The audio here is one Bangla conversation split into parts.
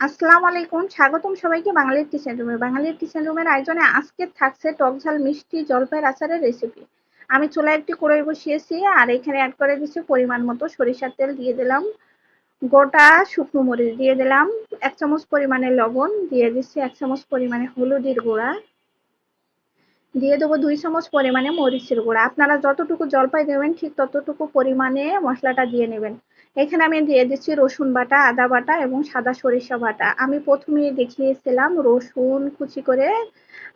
আসসালামু আলাইকুম, স্বাগতম সবাইকে বাঙালির কিচেন রুমে। বাঙালির কিচেন রুমের আয়োজনে আজকে থাকছে টক ঝাল মিষ্টি জলপাইয়ের আচারের রেসিপি আমি চুলায় একটি কড়াই বসিয়েছি আর এখানে অ্যাড করে দিচ্ছি পরিমাণ মতো সরিষার তেল দিয়ে দিলাম। গোটা শুকনো মরিচ দিয়ে দিলাম, এক চামচ পরিমাণে লবণ দিয়ে দিচ্ছি এক চামচ পরিমাণে হলুদের গুঁড়া। দিয়ে দেবো দুই চামচ পরিমাণে মরিচের গুঁড়া। আপনারা যতটুকু জলপাই দেবেন ঠিক ততটুকু পরিমাণে মশলাটা দিয়ে নেবেন। এখানে আমি দিয়ে দিচ্ছি রসুন বাটা, আদা বাটা এবং সাদা সরিষা বাটা। আমি প্রথমে দেখিয়েছিলাম রসুন কুচি করে,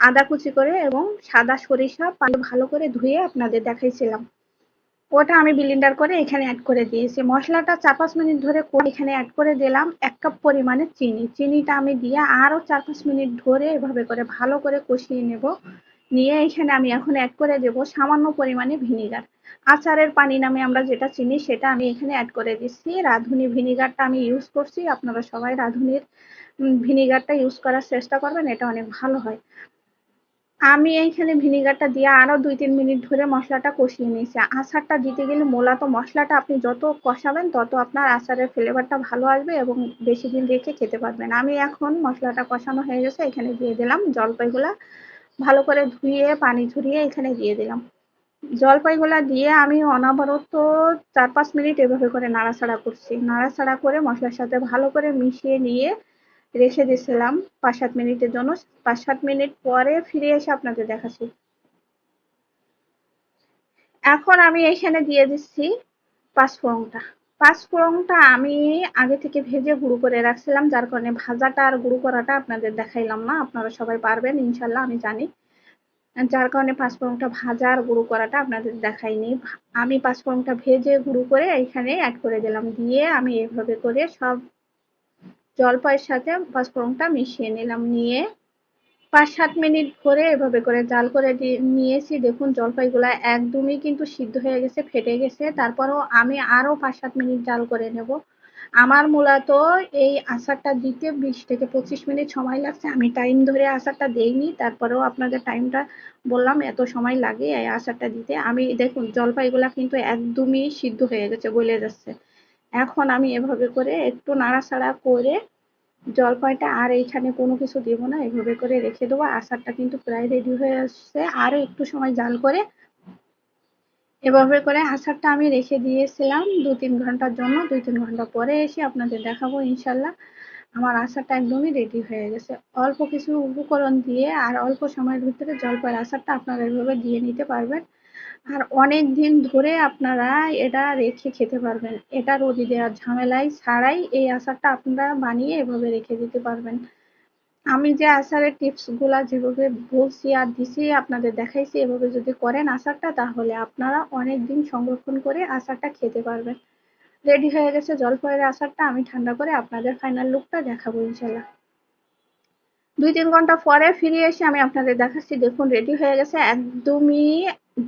আদা কুচি করে এবং সাদা সরিষা পানি ভালো করে ধুয়ে আপনাদের দেখাইছিলাম। ওটা আমি বিলিন্ডার করে এখানে অ্যাড করে দিয়েছি। মশলাটা চার পাঁচ মিনিট ধরে এখানে অ্যাড করে দিলাম এক কাপ পরিমাণে চিনি। চিনিটা আমি দিয়ে আরও চার পাঁচ মিনিট ধরে এভাবে করে ভালো করে কষিয়ে নেব। নিয়ে এখানে আমি এখন অ্যাড করে দেব সামান্য পরিমাণে ভিনিগার আচারের পানি নামে আমরা যেটা চিনি সেটা আমি এখানে অ্যাড করে দিচ্ছি। রাঁধুনি ভিনিগারটা আমি ইউজ করছি। আপনারা সবাই রাঁধুনির ভিনিগারটা ইউজ করার চেষ্টা করবেন, এটা অনেক ভালো হয়। আমি এইখানে ভিনিগারটা দিয়ে আরও দুই তিন মিনিট ধরে মশলাটা কষিয়ে নিয়েছি। আচারটা দিতে গেলে মূলত মশলাটা আপনি যত কষাবেন, তত আপনার আচারের ফ্লেভারটা ভালো আসবে এবং বেশি দিন রেখে খেতে পারবেন। আমি এখন মশলাটা কষানো হয়ে গেছে, এখানে দিয়ে দিলাম জলপাইগুলা। ভালো করে ধুয়ে, পানি ঝরিয়ে এখানে দিয়ে দিলাম। জলপাইগুলা দিয়ে আমি অনবরত চার পাঁচ মিনিট এভাবে করে নাড়াচাড়া করছি। নাড়াচাড়া করে মশলার সাথে ভালো করে মিশিয়ে নিয়ে রেখে দিয়েছিলাম পাঁচ সাত মিনিটের জন্য। পাঁচ সাত মিনিট পরে ফিরে এসে আপনাদের দেখাচ্ছি। এখন আমি এখানে দিয়ে দিচ্ছি পাঁচফোড়নটা। পাঁচফোড়নটা আমি আগে থেকে ভেজে গুঁড়ো করে রাখছিলাম, যার কারণে ভাজাটা আর গুঁড়ো করাটা আপনাদের দেখাইলাম না, আপনারা সবাই পারবেন, ইনশাল্লাহ আমি জানি। যার কারণে পাঁচফোড়নটা ভাজা আর গুঁড়ো করাটা আপনাদের দেখাইনি। আমি পাঁচফোড়নটা ভেজে গুঁড়ো করে এখানে অ্যাড করে দিলাম, দিয়ে আমি এভাবে করে সব জলপাইয়ের সাথে পাঁচফোড়নটা মিশিয়ে নিলাম, নিয়ে পাঁচ সাত মিনিট ধরে এভাবে করে জাল করে নিয়েছি। দেখুন, জলপাইগুলা একদমই কিন্তু সিদ্ধ হয়ে গেছে, ফেটে গেছে। তারপরও আমি আরও পাঁচ সাত মিনিট জাল করে নেব। আমার মূলত এই আচারটা দিতে বিশ থেকে পঁচিশ মিনিট সময় লাগছে। আমি টাইম ধরে আচারটা দেইনি। তারপরেও আপনাদের টাইমটা বললাম, এত সময় লাগে এই আচারটা দিতে। আমি দেখুন, জলপাইগুলা কিন্তু একদমই সিদ্ধ হয়ে গেছে, গলে যাচ্ছে। এখন আমি এভাবে করে একটু নাড়াচাড়া করে জলপাইটা আর এইখানে কোনো কিছু দেব না, এভাবে করে রেখে দেবো। আচারটা কিন্তু প্রায় রেডি হয়ে আসছে। আরও একটু সময় জাল করে এভাবে করে আচারটা আমি রেখে দিয়েছিলাম দু তিন ঘণ্টার জন্য। দুই তিন ঘণ্টা পরে এসে আপনাদের দেখাবো, ইনশাল্লাহ। আমার আচারটা একদমই রেডি হয়ে গেছে। অল্প কিছু উপকরণ দিয়ে আর অল্প সময়ের ভিতরে জলপাইয়ের আচারটা আপনারা এভাবে দিয়ে নিতে পারবেন। আর অনেক দিন ধরে আপনারা এটা রেখে খেতে পারবেন। এটা রোদি দেওয়ার ঝামেলায় ছাড়াই এই আচারটা আপনারা বানিয়ে এভাবে রেখে দিতে পারবেন। আমি যে আচারের টিপসগুলো যেভাবে বলছি আর দিছি, আপনাদের দেখাইছি, এভাবে যদি করেন আচারটা, তাহলে আপনারা অনেক দিন সংরক্ষণ করে আচারটা খেতে পারবেন। রেডি হয়ে গেছে জলপাইয়ের আচারটা, আমি ঠান্ডা করে আপনাদের ফাইনাল লুকটা দেখাবো ইনশাল্লাহ দুই তিন ঘণ্টা পরে ফিরে এসে আমি আপনাদের দেখাচ্ছি, দেখুন রেডি হয়ে গেছে। একদমই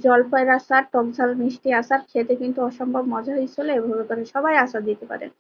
জলপাইয়ের আচার টক ঝাল মিষ্টি আচার, খেতে কিন্তু অসম্ভব মজা হয়েছিল। এভাবে করে সবাই আচার দিতে পারেন।